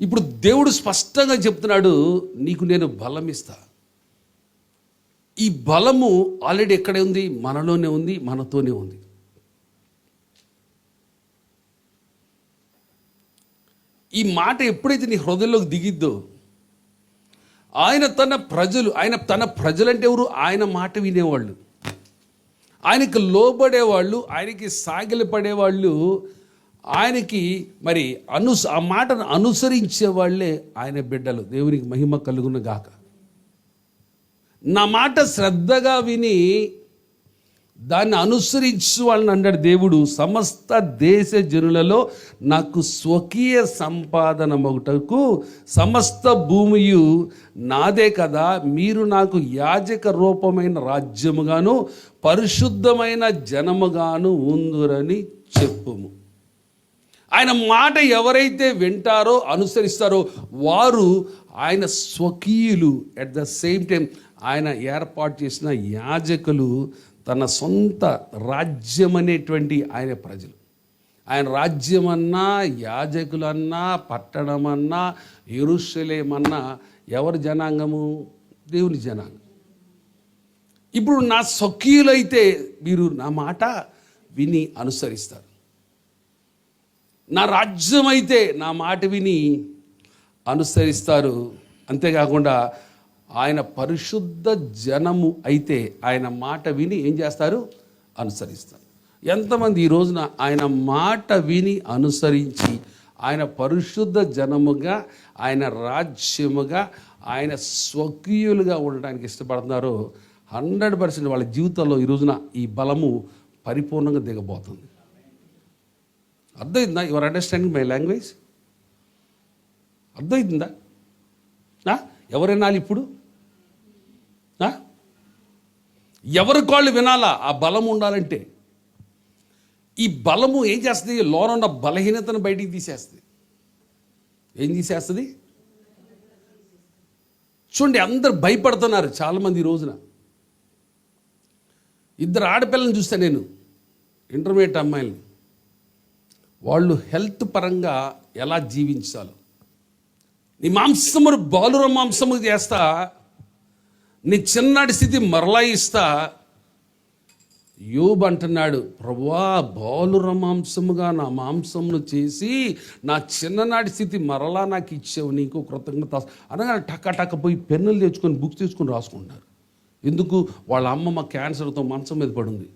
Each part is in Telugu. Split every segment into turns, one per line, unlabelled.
ఇప్పుడు దేవుడు స్పష్టంగా చెప్తున్నాడు నీకు నేను బలం ఇస్తా. ఈ బలము ఆల్రెడీ ఎక్కడే ఉంది? మనలోనే ఉంది మనతోనే ఉంది. ఈ మాట ఎప్పుడైతే నీ హృదయంలోకి దిగిద్దో ఆయన తన ప్రజలు ఆయన తన ప్రజలంటే ఎవరు? ఆయన మాట వినేవాళ్ళు. ఆయనకి లోబడేవాళ్ళు ఆయనకి సాగిలపడేవాళ్ళు ఆయనకి మరి అను ఆ మాటను అనుసరించే వాళ్ళే ఆయన బిడ్డలు. దేవునికి మహిమ కలుగును గాక. నా మాట శ్రద్ధగా విని దాన్ని అనుసరించు వాళ్ళని అన్నాడు దేవుడు. సమస్త దేశ జనులలో నాకు స్వకీయ సంపాదన ఒకటకు సమస్త భూమియు నాదే కదా. మీరు నాకు యాజక రూపమైన రాజ్యముగాను పరిశుద్ధమైన జనముగాను ఉందురని చెప్పుము. ఆయన మాట ఎవరైతే వింటారో అనుసరిస్తారో వారు ఆయన స్వకీయులు. అట్ ద సేమ్ టైం ఆయన ఏర్పాటు చేసిన యాజకులు తన సొంత రాజ్యం అనేటువంటి ఆయన ప్రజలు. ఆయన రాజ్యమన్నా యాజకులన్నా పట్టణమన్నా ఎరుషలేమన్నా ఎవరి జనాంగము? దేవుని జనాంగం. ఇప్పుడు నా స్వకీయులైతే మీరు నా మాట విని అనుసరిస్తారు. నా రాజ్యం అయితే నా మాట విని అనుసరిస్తారు. అంతేకాకుండా ఆయన పరిశుద్ధ జనము అయితే ఆయన మాట విని ఏం చేస్తారు? అనుసరిస్తారు. ఎంతమంది ఈ రోజున ఆయన మాట విని అనుసరించి ఆయన పరిశుద్ధ జనముగా ఆయన రాజ్యముగా ఆయన స్వకీయులుగా ఉండడానికి ఇష్టపడుతున్నారో హండ్రెడ్ పర్సెంట్ వాళ్ళ జీవితంలో ఈ రోజున ఈ బలము పరిపూర్ణంగా దిగబోతుంది. అర్థమైందా? యువర్ అండర్స్టాండింగ్ మై లాంగ్వేజ్ అర్థమైందా? ఎవరు వినాలి ఇప్పుడు? ఎవరి కాళ్ళు వినాలా? ఆ బలం ఉండాలంటే. ఈ బలము ఏం చేస్తుంది? లోన ఉన్న బలహీనతను బయటికి తీసేస్తుంది. ఏం తీసేస్తుంది? చూడండి అందరు భయపడుతున్నారు చాలామంది ఈ రోజున. ఇద్దరు ఆడపిల్లని చూస్తే నేను ఇంటర్మీడియట్ అమ్మాయిల్ని. వాళ్ళు హెల్త్ పరంగా ఎలా జీవించాలో. నీ మాంసమును బాలుర మాంసము చేస్తా నీ చిన్నటి స్థితి మరలా ఇస్తా. యోబు అంటున్నాడు ప్రభువా బాలుర మాంసముగా నా మాంసమును చేసి నా చిన్ననాటి స్థితి మరలా నాకు ఇచ్చావు నీకు కృతజ్ఞత అనగా టక్క టక్క పోయి పెన్నులు తెచ్చుకొని బుక్స్ తెచ్చుకొని రాసుకుంటున్నారు. ఎందుకు? వాళ్ళ అమ్మమ్మ క్యాన్సర్తో మంచం మీద పడింది.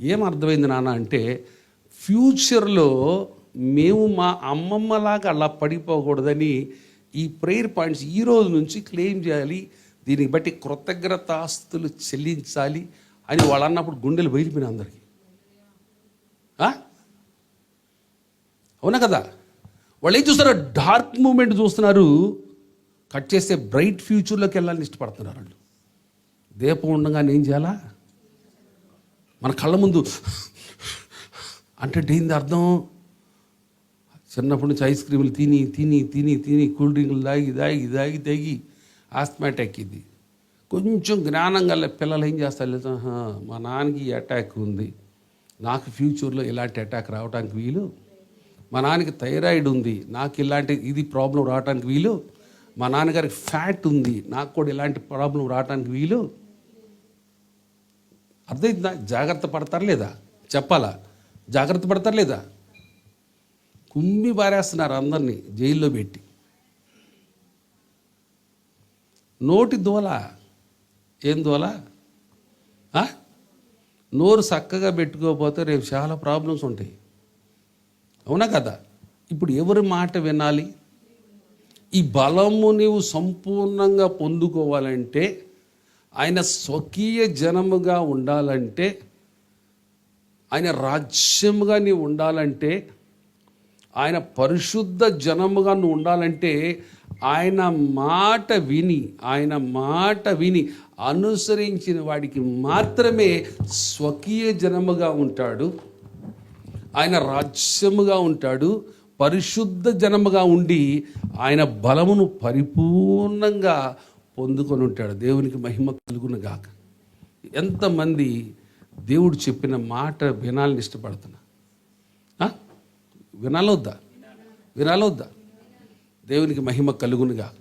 ఏం అర్థమైంది నాన్న అంటే ఫ్యూచర్లో మేము మా అమ్మమ్మలాగా అలా పడిపోకూడదని ఈ ప్రేయర్ పాయింట్స్ ఈ రోజు నుంచి క్లెయిమ్ చేయాలి. దీనికి బట్టి కృతజ్ఞతాస్తులు చెల్లించాలి అని వాళ్ళు అన్నప్పుడు గుండెలు బయలిపోయినాయి అందరికీ. అవునా కదా? వాళ్ళు ఏం చూస్తారు డార్క్ మూమెంట్ చూస్తున్నారు. కట్ చేస్తే బ్రైట్ ఫ్యూచర్లోకి వెళ్ళాలని ఇష్టపడుతున్నారు వాళ్ళు. దీపం ఉండగానే ఏం చేయాలా? మన కళ్ళ ముందు అంటే దీని అర్థం? చిన్నప్పటి నుంచి ఐస్ క్రీములు తిని తిని తిని తిని కూల్ డ్రింకులు తాగి తాగి తాగి తాగి ఆస్మాట్ ఎక్కింది కొంచెం జ్ఞానం గల పిల్లలు ఏం చేస్తారు లేదా మా నాన్నకి అటాక్ ఉంది. నాకు ఫ్యూచర్లో ఇలాంటి అటాక్ రావడానికి వీలు. మా నాన్నకి థైరాయిడ్ ఉంది. నాకు ఇలాంటి ఇది ప్రాబ్లం రావడానికి వీలు. మా నాన్నగారికి ఫ్యాట్ ఉంది. నాకు కూడా ఇలాంటి ప్రాబ్లం రావడానికి వీలు. అర్థమైందా? జాగ్రత్త పడతారు లేదా? చెప్పాలా? జాగ్రత్త పడతారు లేదా కుమ్మి పారేస్తున్నారు అందరినీ జైల్లో పెట్టి. నోటి దోల. ఏం దోల? నోరు చక్కగా పెట్టుకోకపోతే రేపు చాలా ప్రాబ్లమ్స్ ఉంటాయి. అవునా కదా? ఇప్పుడు ఎవరి మాట వినాలి? ఈ బలము నీవు సంపూర్ణంగా పొందుకోవాలంటే ఆయన స్వకీయ జనముగా ఉండాలంటే ఆయన రాజ్యముగా నీవు ఉండాలంటే ఆయన పరిశుద్ధ జనముగా నువ్వు ఉండాలంటే ఆయన మాట విని ఆయన మాట విని అనుసరించిన వాడికి మాత్రమే స్వకీయ జనముగా ఉంటాడు. ఆయన రాజ్యముగా ఉంటాడు పరిశుద్ధ జనముగా ఉండి ఆయన బలమును పరిపూర్ణంగా పొందుకొని ఉంటాడు. దేవునికి మహిమ కలుగునగాక. ఎంతమంది దేవుడు చెప్పిన మాట వినాలని ఇష్టపడుతున్నా. వినాలొద్దా? వినాలొద్దా? దేవునికి మహిమ కలుగునుగా.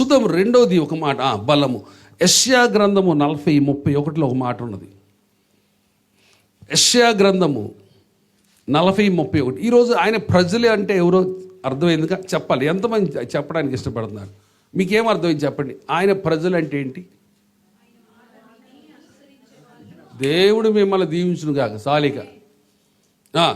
చూద్దాం రెండవది ఒక మాట. బలము. యష్యా గ్రంథము నలభై ముప్పై ఒకటిలో ఒక మాట ఉన్నది. యష్యా గ్రంథము నలభై ముప్పై ఒకటి. ఈరోజు ఆయన ప్రజలే అంటే ఎవరో అర్థమైందిగా చెప్పాలి. ఎంతమంది చెప్పడానికి ఇష్టపడుతున్నారు? మీకేం అర్థమైంది చెప్పండి? ఆయన ప్రజలు అంటే ఏంటి? దేవుడు మిమ్మల్ని దీవించును కాక సాలిక. ఆ,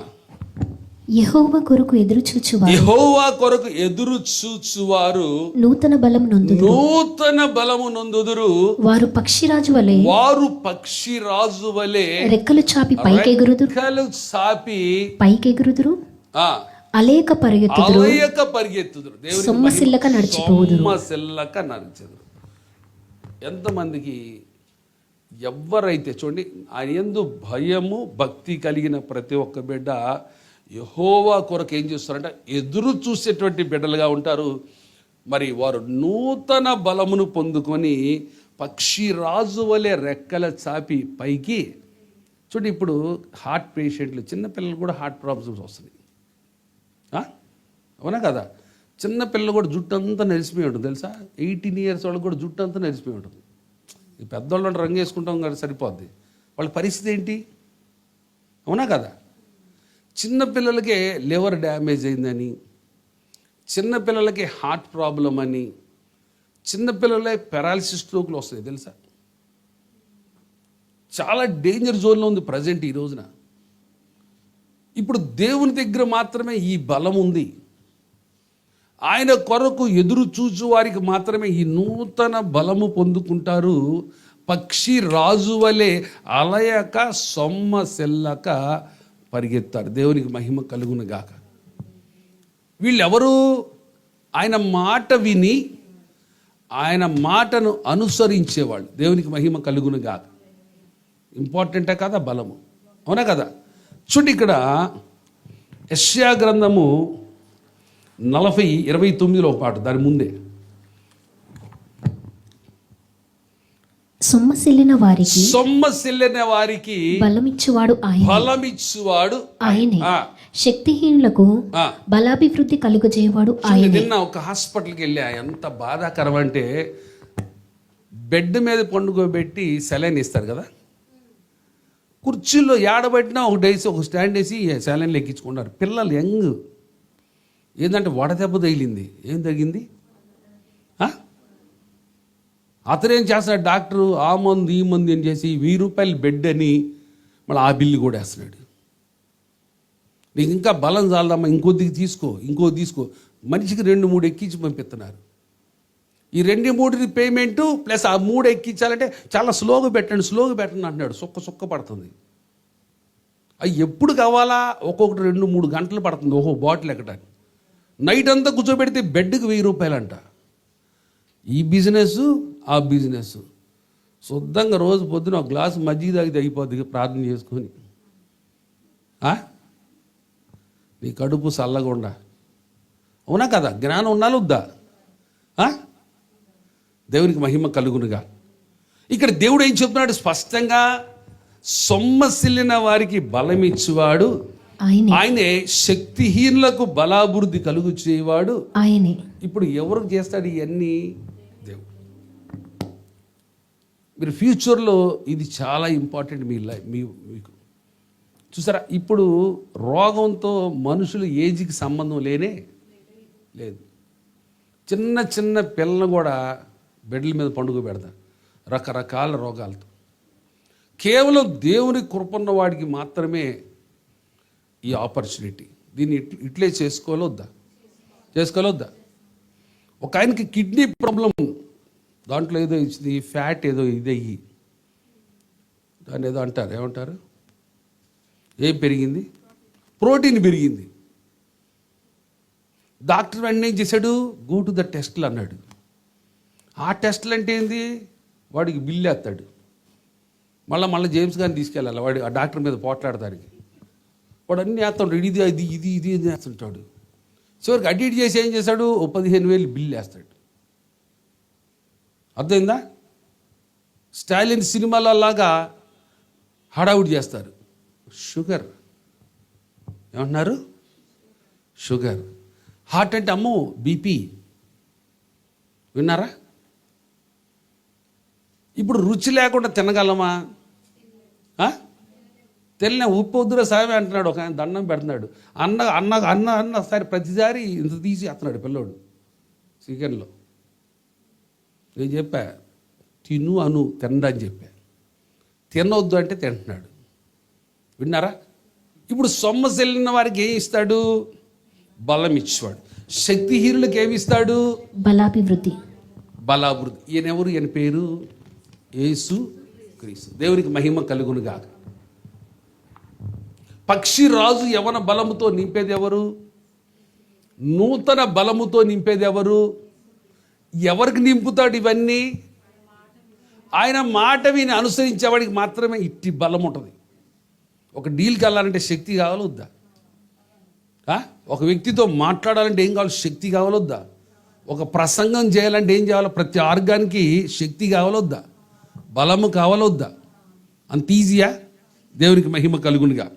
యెహోవా కొరకు ఎదురు చూచువారు.
యెహోవా కొరకు ఎదురు చూచువారు.
నూతన బలం నొందు
నూతన బలము నొందుదురు.
వారు పక్షిరాజు వలె.
వారు పక్షి రాజు వలె.
రెక్కలు చాపి పైకెగురుదురు.
రెక్కలు సాపి
పైకెగురుదురు.
ఆ.
అలేక పరిగెత్తుదురు.
అలయక పరిగెత్తుదురు. దేవునికి
సొమ్మసిల్లక నడిచిపోవుదురు
సొమ్మసిల్లక నడిచెదురు. ఎంతమందికి ఎవరైతే చూడండి ఆయన ఎందు భయము భక్తి కలిగిన ప్రతి ఒక్క బిడ్డ యహోవా కొరకు ఏం చేస్తారంటే ఎదురు చూసేటువంటి బిడ్డలుగా ఉంటారు. మరి వారు నూతన బలమును పొందుకొని పక్షి రాజు వలె రెక్కల చాపి పైకి చూడండి ఇప్పుడు హార్ట్ పేషెంట్లు చిన్నపిల్లలు కూడా హార్ట్ ప్రాబ్లమ్స్ వస్తున్నాయి అవునా కదా? చిన్నపిల్లలు కూడా జుట్టు అంతా నెరిసిపోయి ఉంటుంది తెలుసా? ఎయిటీన్ ఇయర్స్ వాళ్ళు కూడా జుట్టు అంతా నెరిసిపోయి ఉంటుంది. ఈ పెద్దవాళ్ళని రంగు వేసుకుంటాం కదా సరిపోద్ది. వాళ్ళ పరిస్థితి ఏంటి? అవునా కదా? చిన్నపిల్లలకే లివర్ డ్యామేజ్ అయిందని చిన్నపిల్లలకి హార్ట్ ప్రాబ్లం అని చిన్నపిల్లలే పెరాలిసిస్ పెరాలసిస్ స్ట్రోక్లు వస్తాయి తెలుసా? చాలా డేంజర్ జోన్లో ఉంది ప్రజెంట్ ఈ రోజున. ఇప్పుడు దేవుని దగ్గర మాత్రమే ఈ బలం ఉంది. ఆయన కొరకు ఎదురు చూచు వారికి మాత్రమే ఈ నూతన బలము పొందుకుంటారు. పక్షి రాజు వలె అలయక సొమ్మ సెల్లక పరిగెత్తారు. దేవునికి మహిమ కలుగును గాక. వీళ్ళెవరు ఆయన మాట విని ఆయన మాటను అనుసరించేవాళ్ళు. దేవునికి మహిమ కలుగును గాక. ఇంపార్టెంటే కదా బలము. అవునా కదా? చూడండి ఇక్కడ యష్యా గ్రంథము నలభై ఇరవై తొమ్మిదిలో ఒక పాట దాని ముందే.
సొమ్మసిల్లిన వారికి
సొమ్మసిల్లిన వారికి
బలమిచ్చువాడు ఆయన.
బలమిచ్చువాడు
ఆయనే. శక్తిహీనులకు. బలాభివృద్ధి కలుగజేయవాడు ఆయన.
నిన్న ఒక హాస్పిటల్కి వెళ్ళా. ఎంత బాధాకరం అంటే బెడ్ మీద పండుకోబెట్టి సెలైన్ ఇస్తారు కదా? కుర్చీల్లో ఏడబెట్టినా ఒక డేసి ఒక స్టాండ్ వేసి సెలైన్లు ఎక్కించుకున్నారు పిల్లలు యంగ్. ఏంటంటే వడదెబ్బ తగిలింది. ఏం తగింది అతను అతనేం చేస్తున్నాడు? డాక్టరు ఆ మందు ఈ మందు ఏం చేసి వెయ్యి రూపాయలు బెడ్ అని మళ్ళీ ఆ బిల్లు కూడా వేస్తున్నాడు. నీకు ఇంకా బలం చాలదమ్మా ఇంకొద్దికి తీసుకో ఇంకో తీసుకో. మనిషికి రెండు మూడు ఎక్కించి పంపిస్తున్నారు. ఈ రెండు మూడు పేమెంట్ ప్లస్ ఆ మూడు ఎక్కించాలంటే చాలా స్లోగా పెట్టండి స్లోగా పెట్టండి అంటున్నాడు. సుక్క సుక్క పడుతుంది. అవి ఎప్పుడు కావాలా? ఒక్కొక్కటి రెండు మూడు గంటలు పడుతుంది. ఓహో బాటిల్ ఎక్కడానికి. నైట్ అంతా కూర్చోబెడితే బెడ్కి వెయ్యి రూపాయలంట. ఈ బిజినెస్ ఆ బిజినెస్ శుద్ధంగా రోజు పొద్దున ఒక గ్లాసు మజ్జిగ తాగితే అయిపోద్ది ప్రార్థన చేసుకొని. నీ కడుపు చల్లగుండా అవునా కదా? జ్ఞానం ఉండాలి వద్దా దేవునికి మహిమ కలుగునుగా. ఇక్కడ దేవుడు ఏం చెప్తున్నాడు? స్పష్టంగా సొమ్మసిల్లిన వారికి బలమిచ్చువాడు
ఆయనే.
శక్తిహీనులకు బలాభివృద్ధి కలుగు చేయవాడు.
ఆయనే.
ఇప్పుడు ఎవరు చేస్తాడు ఇవన్నీ దేవుడు. మీరు ఫ్యూచర్లో ఇది చాలా ఇంపార్టెంట్ మీ లైఫ్ మీ మీకు. చూసారా? ఇప్పుడు రోగంతో మనుషులు ఏజ్కి సంబంధం లేనే లేదు. చిన్న చిన్న పిల్లలు కూడా బెడ్ల మీద పండుగ పెడతారు రకరకాల రోగాలతో. కేవలం దేవుని కృపన్న వాడికి మాత్రమే ఈ ఆపర్చునిటీ దీన్ని ఇట్లే చేసుకోవాలొద్దా? చేసుకోవాలొద్దా? ఒక ఆయనకి కిడ్నీ ప్రాబ్లం దాంట్లో ఏదో ఇచ్చింది ఫ్యాట్ ఏదో ఇదయ్యి దాన్ని ఏదో అంటారు. ఏమంటారు? ఏం పెరిగింది? ప్రోటీన్ పెరిగింది. డాక్టర్ వెంటనే ఏం చేశాడు? గో టు ద టెస్ట్లు అన్నాడు. ఆ టెస్ట్లు అంటే ఏంది? వాడికి బిల్లు వేస్తాడు. మళ్ళీ మళ్ళీ జేమ్స్ గారిని తీసుకెళ్ళాలి. వాడు ఆ డాక్టర్ మీద పోట్లాడతానికి. వాడు అన్నీ వేస్తుంటాడు ఇది ఇది ఇది ఇది ఇది వేస్తుంటాడు. చివరికి అడిట్ చేసి ఏం చేశాడు ఓ పదిహేను వేలు బిల్లు వేస్తాడు. అర్థమైందా? స్టాలిన్ సినిమాలలాగా హడావుడి చేస్తారు. షుగర్. ఏమంటున్నారు? షుగర్. హార్ట్ అంటే అమ్మో బీపీ. విన్నారా? ఇప్పుడు రుచి లేకుండా తినగలమా? తెల్లిన ఉప్పు వద్దురా సామి అంటున్నాడు. ఒక ఆయన దండం పెడుతున్నాడు. అన్న అన్న అన్న అన్న సరే ప్రతిసారి ఇంత తీసి అత్తన్నాడు పిల్లోడు చికెన్లో నేను చెప్పా తిను అను తినడా అని చెప్పా. తినవద్దు అంటే తింటున్నాడు. విన్నారా? ఇప్పుడు సొమ్మసి వెళ్ళిన వారికి ఏం ఇస్తాడు? బలం ఇచ్చేవాడు. శక్తిహీనులకు ఏమి ఇస్తాడు?
బలాభివృద్ధి.
బలాభివృద్ధి. ఈయన ఎవరు ఈయన పేరు? యేసు క్రీస్తు. దేవునికి మహిమ కలుగును పక్షి రాజు యవన బలముతో నింపేది ఎవరు? నూతన బలముతో నింపేది ఎవరు? ఎవరికి నింపుతాడు ఇవన్నీ? ఆయన మాట విని అనుసరించేవాడికి మాత్రమే ఇట్టి బలం ఉంటుంది. ఒక డీల్కి వెళ్ళాలంటే శక్తి కావాలొద్దా ఒక వ్యక్తితో మాట్లాడాలంటే ఏం కావాలి? శక్తి కావాలొద్దా ఒక ప్రసంగం చేయాలంటే ఏం చేయాలి? ప్రతి ఆర్గానికి శక్తి కావాలొద్దా బలము కావాలొద్దా అంత ఈజీయా దేవునికి మహిమ కలుగునిగా.